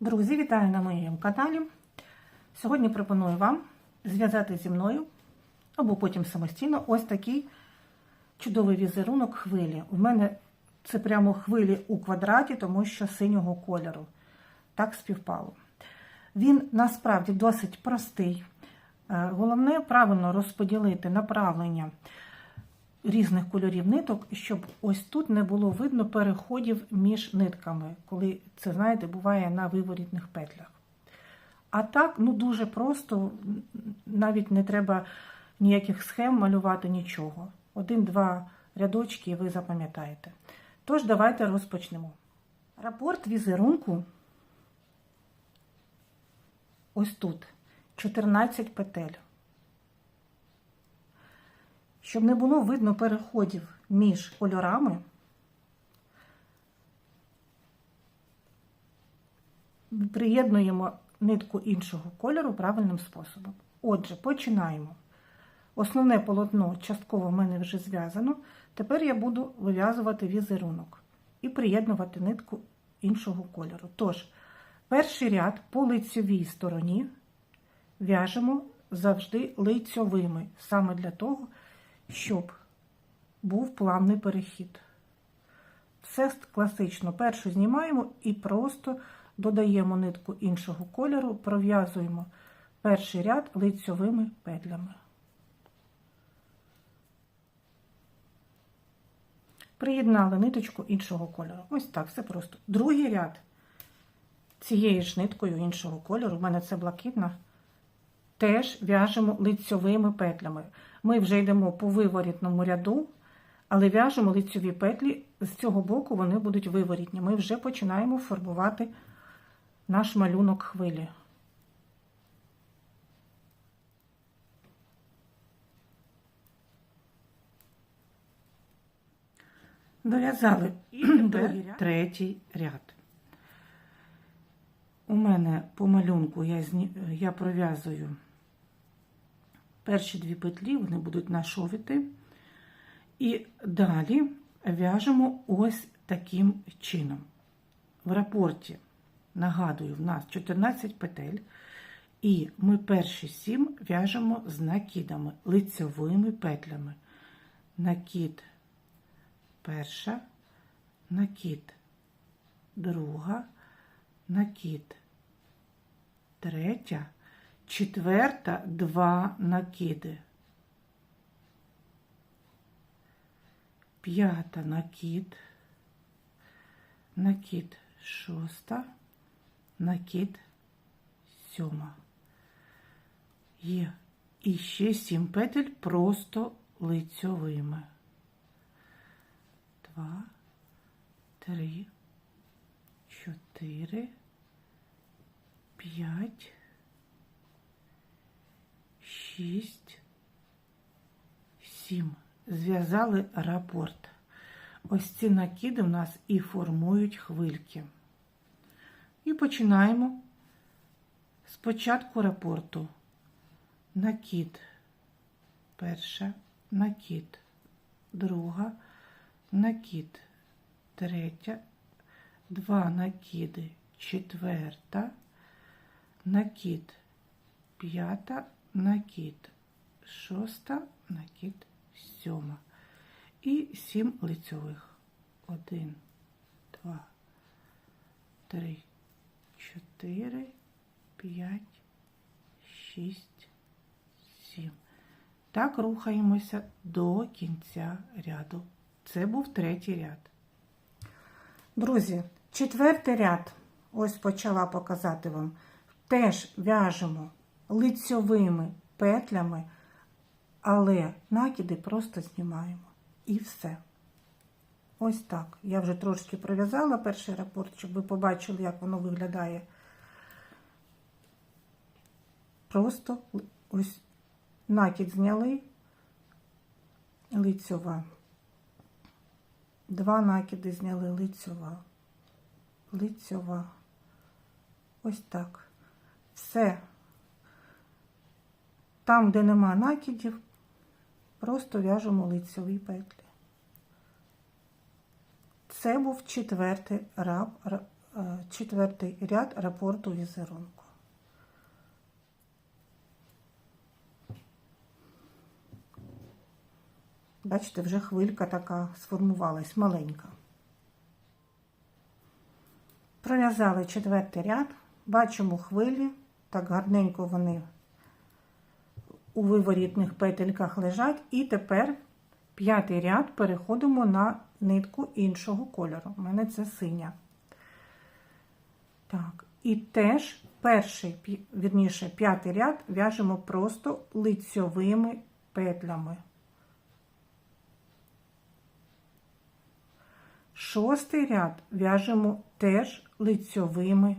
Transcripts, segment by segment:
Друзі, вітаю на моєму каналі. Сьогодні пропоную вам зв'язати зі мною або потім самостійно ось такий чудовий візерунок хвилі. У мене це прямо хвилі у квадраті, тому що синього кольору. Так співпало. Він насправді досить простий. Е, Головне правильно розподілити направлення різних кольорів ниток, щоб ось тут не було видно переходів між нитками, коли це, знаєте, буває на виворітних петлях. А так, ну дуже просто, навіть не треба ніяких схем малювати нічого. Один-два рядочки і ви запам'ятаєте. Тож, давайте розпочнемо. Рапорт візерунку ось тут 14 петель. Щоб не було видно переходів між кольорами, приєднуємо нитку іншого кольору правильним способом. Отже, починаємо. Основне полотно частково в мене вже зв'язано. Тепер я буду вив'язувати візерунок і приєднувати нитку іншого кольору. Тож, перший ряд по лицьовій стороні в'яжемо завжди лицьовими, саме для того, щоб був плавний перехід. Все класично. Першу знімаємо і просто додаємо нитку іншого кольору, пров'язуємо перший ряд лицьовими петлями. Приєднали ниточку іншого кольору. Ось так, все просто. Другий ряд цією ж ниткою іншого кольору, у мене це блакитна, теж в'яжемо лицьовими петлями. Ми вже йдемо по виворітному ряду, але в'яжемо лицьові петлі, з цього боку вони будуть виворітні. Ми вже починаємо формувати наш малюнок хвилі. Дов'язали третій ряд. У мене по малюнку я, зні... я пров'язую перші дві петлі, вони будуть нашовіти. І далі в'яжемо ось таким чином. В рапорті, нагадую, в нас 14 петель, і ми перші 7 в'яжемо з накидами, лицьовими петлями. Накид перша, накид друга, накид третя, четверта, два накиди. П'ята накид, накид шоста, накид сьома. Є і ще сім петель просто лицьовими. Два, три, чотири, п'ять, шість, сім. Зв'язали рапорт. Ось ці накиди в нас і формують хвильки. І починаємо з початку рапорту. Накид, перша, накид, друга, накид, третя, два накиди, четверта, накид, п'ята, накид, шоста, накид, сьома. І сім лицьових. Один, два, три, чотири, п'ять, шість, сім. Так рухаємося до кінця ряду. Це був третій ряд. Друзі, четвертий ряд, ось почала показати вам, теж в'яжемо лицьовими петлями, але накиди просто знімаємо. І все. Ось так. Я вже трошки пров'язала перший рапорт, щоб ви побачили, як воно виглядає. Просто ось накид зняли, лицьова. Два накиди зняли лицьова, лицьова. Ось так. Все. Там, де нема накидів, просто в'яжемо лицьові петлі. Це був четвертий раб, е, четвертий ряд рапорту візерунку. Бачите, вже хвилька така сформувалась, маленька. Пров'язали четвертий ряд, бачимо хвилі, так гарненько вони у виворітних петельках лежать. І тепер п'ятий ряд переходимо на нитку іншого кольору. У мене це синя. Так, і теж перший, вірніше, п'ятий ряд в'яжемо просто лицьовими петлями. Шостий ряд в'яжемо теж лицьовими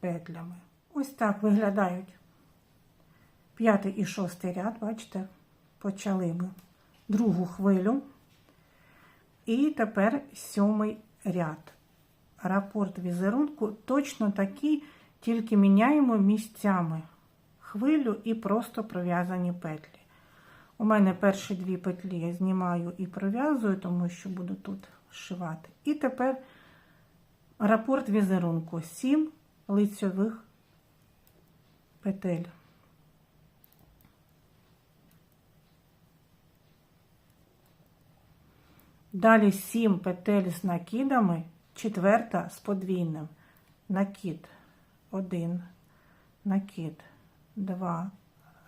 петлями. Ось так виглядають п'ятий і шостий ряд, бачите, почали ми другу хвилю. І тепер сьомий ряд. Рапорт візерунку точно такий, тільки міняємо місцями хвилю і просто пров'язані петлі. У мене перші дві петлі я знімаю і пров'язую, тому що буду тут зшивати. І тепер рапорт візерунку 7 лицьових петель. Далі 7 петель з накидами, четверта з подвійним. Накид. 1, накид. 2,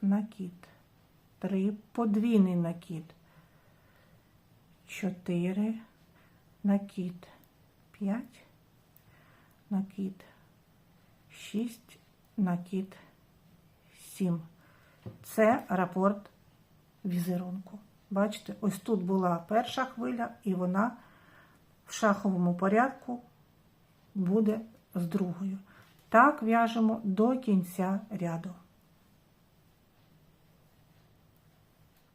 накид. 3, подвійний накид. 4, накид. 5, накид. 6, накид. 7. Це рапорт візерунку. Бачите, ось тут була перша хвиля, і вона в шаховому порядку буде з другою. Так в'яжемо до кінця ряду.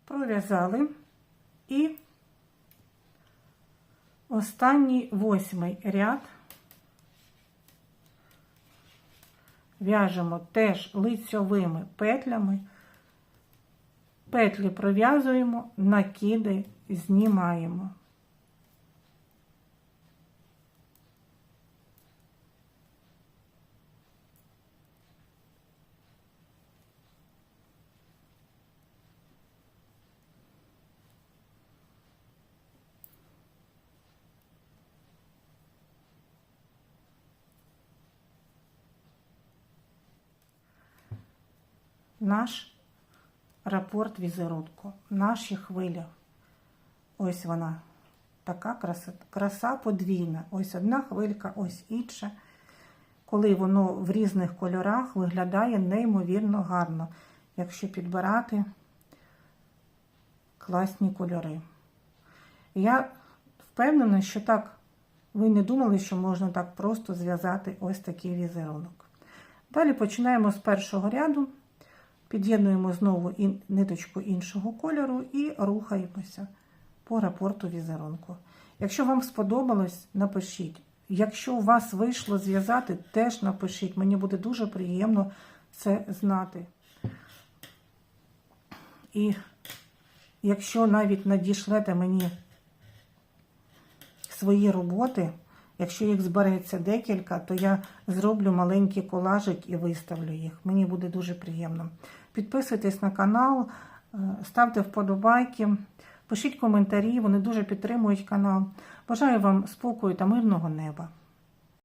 Пров'язали і останній восьмий ряд в'яжемо теж лицьовими петлями. Петлі пров'язуємо, накиди знімаємо. Наш рапорт візерунку, наші хвилі. Ось вона. Така краса, краса подвійна. Ось одна хвилька, ось інша. Коли воно в різних кольорах виглядає неймовірно гарно, якщо підбирати класні кольори. Я впевнена, що так ви не думали, що можна так просто зв'язати ось такий візерунок. Далі починаємо з першого ряду. Під'єднуємо знову ниточку іншого кольору і рухаємося по рапорту візерунку. Якщо вам сподобалось, напишіть. Якщо у вас вийшло зв'язати, теж напишіть. Мені буде дуже приємно це знати. І якщо навіть надішлете мені свої роботи, якщо їх збереться декілька, то я зроблю маленький колажик і виставлю їх. Мені буде дуже приємно. Підписуйтесь на канал, е, ставте вподобайки, пишіть коментарі, вони дуже підтримують канал. Бажаю вам спокою та мирного неба.